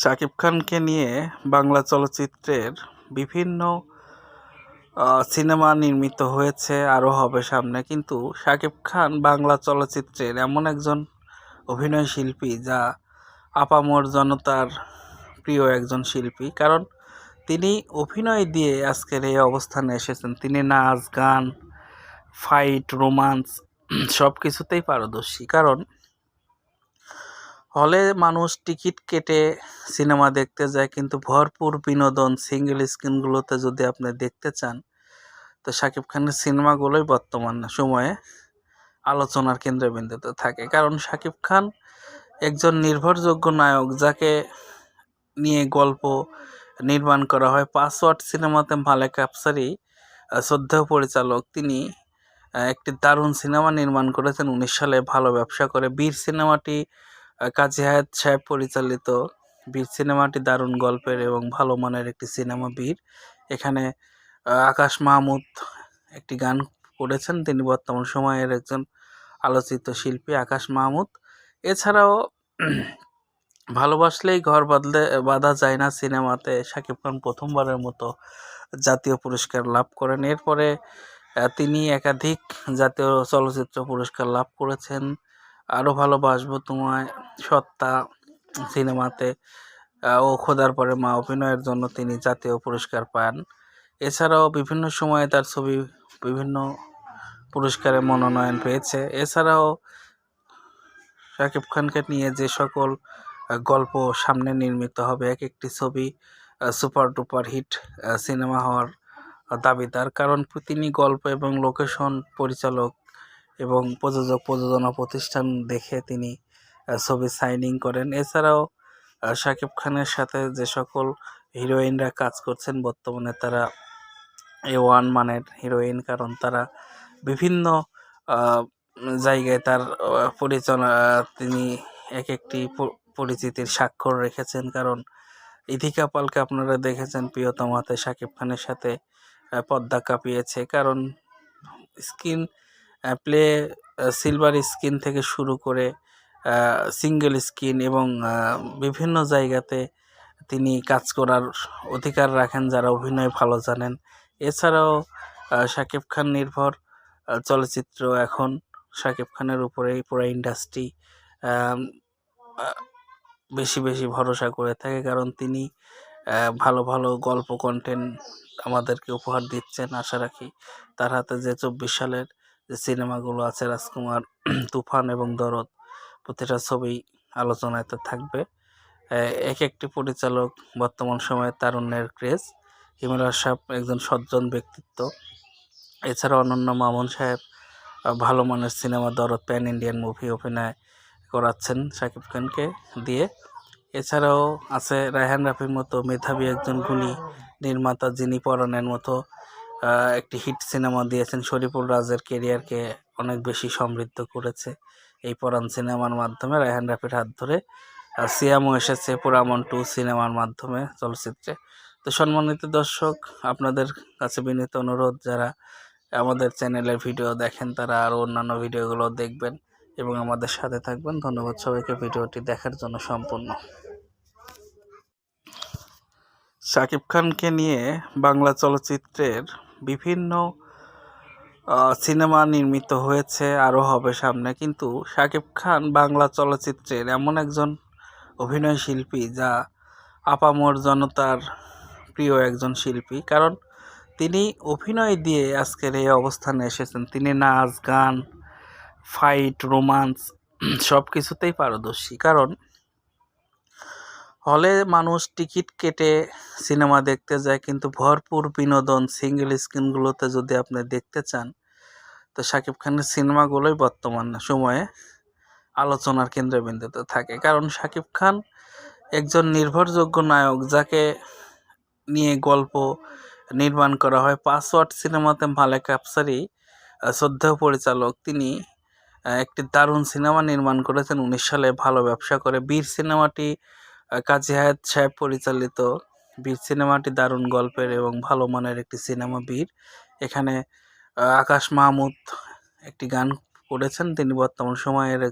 শাকিব খানকে নিয়ে বাংলা চলচ্চিত্রের বিভিন্ন সিনেমা নির্মিত হয়েছে, আরও হবে সামনে। কিন্তু শাকিব খান বাংলা চলচ্চিত্রের এমন একজন অভিনয় শিল্পী যা আপামর জনতার প্রিয় একজন শিল্পী। কারণ তিনি অভিনয় দিয়ে আজকের এই অবস্থানে এসেছেন। তিনি নাচ, গান ফাইট রোমান্স সব কিছুতেই পারদর্শী। কারণ হলে মানুষ টিকিট কেটে সিনেমা দেখতে যায়, কিন্তু ভরপুর বিনোদন সিঙ্গেল স্ক্রিনগুলোতে যদি আপনি দেখতে চান, তো শাকিব খানের সিনেমাগুলোই বর্তমান সময়ে আলোচনার কেন্দ্রবিন্দুতে থাকে। কারণ শাকিব খান একজন নির্ভরযোগ্য নায়ক যাকে নিয়ে গল্প নির্মাণ করা হয়। পাসওয়ার্ড সিনেমাতে মালেক আফসারি শ্রদ্ধেয় পরিচালক, তিনি একটি দারুণ সিনেমা নির্মাণ করেছেন। উনিশ সালে ভালো ব্যবসা করে। বীর সিনেমাটি কাজী হায়াত সাহেব পরিচালিত বীর সিনেমাটি দারুণ গল্পের এবং ভালো মানের একটি সিনেমা বীর। এখানে আকাশ মাহমুদ একটি গান করেছেন। তিনি বর্তমান সময়ের একজন আলোচিত শিল্পী আকাশ মাহমুদ। এছাড়াও, ভালোবাসলেই ঘর বাঁধলে, বাঁধা যায় না সিনেমাতে। শাকিব খান প্রথমবারের মতো জাতীয় পুরস্কার লাভ করেন। এরপরে তিনি একাধিক জাতীয় চলচ্চিত্র পুরস্কার লাভ করেছেন। আরও ভালোবাসবো তোমায় সত্তা সিনেমাতে। ও খোদার পরে মা অভিনয়ের জন্য তিনি জাতীয় পুরস্কার পান। এছাড়াও বিভিন্ন সময়ে তার ছবি বিভিন্ন পুরস্কারে মনোনয়ন পেয়েছে। এছাড়াও শাকিব খানকে নিয়ে যে সকল গল্প সামনে নির্মিত হবে, এক একটি ছবি সুপার ডুপার হিট সিনেমা হওয়ার দাবিদার কারণ তিনি গল্প এবং লোকেশন পরিচালক এবং প্রযোজক, প্রযোজনা প্রতিষ্ঠান দেখে তিনি ছবি সাইনিং করেন। এছাড়াও শাকিব খানের সাথে যে সকল হিরোইনরা কাজ করছেন, বর্তমানে তারা এ ওয়ান মানের হিরোইন, কারণ তারা বিভিন্ন জায়গায় তার পরিচালনা তিনি এক একটি পরিচিতির স্বাক্ষর রেখেছেন। কারণ ইধিকা পালকে আপনারা দেখেছেন প্রিয়তমাতে শাকিব খানের সাথে পদ্মা কাঁপিয়েছে। কারণ স্কিন প্লে সিলভার স্কিন থেকে শুরু করে সিঙ্গেল স্কিন এবং বিভিন্ন জায়গাতে তিনি কাজ করার অধিকার রাখেন যারা অভিনয় ভালো জানেন। এছাড়াও শাকিব খান নির্ভর চলচ্চিত্র এখন শাকিব খানের উপরেই পুরো ইন্ডাস্ট্রি বেশি বেশি ভরসা করে থাকে কারণ তিনি ভালো ভালো গল্প কন্টেন্ট আমাদেরকে উপহার দিচ্ছেন। আশা রাখি তার হাতে যে চব্বিশ সালের যে সিনেমাগুলো আছে রাজকুমার, তুফান এবং দরদ, প্রতিটা ছবি আলোচনায় তো থাকবে। এক একটি পরিচালক বর্তমান সময়ে তারুণ্যের ক্রেজ, হিমেল সাহেব একজন সজ্জন ব্যক্তিত্ব। এছাড়া অনন্য মামুন সাহেব ভালো মানের সিনেমা দরদ প্যান ইন্ডিয়ান মুভি অভিনয় করাচ্ছেন শাকিব খানকে দিয়ে। এছাড়াও আছে রায়হান রাফির মতো মেধাবী একজন গুণী নির্মাতা যিনি পরাণের মতো একটি হিট সিনেমা দিয়েছেন শরীফুল রাজের কেরিয়ারকে অনেক বেশি সমৃদ্ধ করেছে। এই পরাণ সিনেমার মাধ্যমে রায়হান রাফির হাত ধরে সিয়ামও এসেছে পুরামন টু সিনেমার মাধ্যমে চলচ্চিত্রে। তো সম্মানিত দর্শক, আপনাদের কাছে বিনীত অনুরোধ, যারা আমাদের চ্যানেলের ভিডিও দেখেন, তারা আরও অন্যান্য ভিডিওগুলো দেখবেন এবং আমাদের সাথে থাকবেন। ধন্যবাদ সবাইকে ভিডিওটি দেখার জন্য সম্পূর্ণ। শাকিব খানকে নিয়ে বাংলা চলচ্চিত্রের বিভিন্ন সিনেমা নির্মিত হয়েছে, আরও হবে সামনে। কিন্তু শাকিব খান বাংলা চলচ্চিত্রের এমন একজন অভিনয় শিল্পী যা আপামর জনতার প্রিয় একজন শিল্পী। কারণ তিনি অভিনয় দিয়ে আজকের এই অবস্থানে এসেছেন। তিনি নাচ, গান ফাইট রোমান্স সব কিছুতেই পারদর্শী। কারণ হলে মানুষ টিকিট কেটে সিনেমা দেখতে যায়, কিন্তু ভরপুর বিনোদন সিঙ্গেল স্ক্রিনগুলোতে যদি আপনি দেখতে চান, তো শাকিব খানের সিনেমাগুলোই বর্তমান সময়ে আলোচনার কেন্দ্রবিন্দুতে থাকে। কারণ শাকিব খান একজন নির্ভরযোগ্য নায়ক যাকে নিয়ে গল্প নির্মাণ করা হয়। পাসওয়ার্ড সিনেমাতে মালেক আফসারি শ্রদ্ধেয় পরিচালক, তিনি একটি দারুণ সিনেমা নির্মাণ করেছেন। উনিশ সালে ভালো ব্যবসা করে। বীর সিনেমাটি কাজী হায়াত সাহেব পরিচালিত বীর সিনেমাটি দারুণ গল্পের এবং ভালো মানের একটি সিনেমা বীর। এখানে আকাশ মাহমুদ একটি গান করেছেন। তিনি বর্তমান সময়ের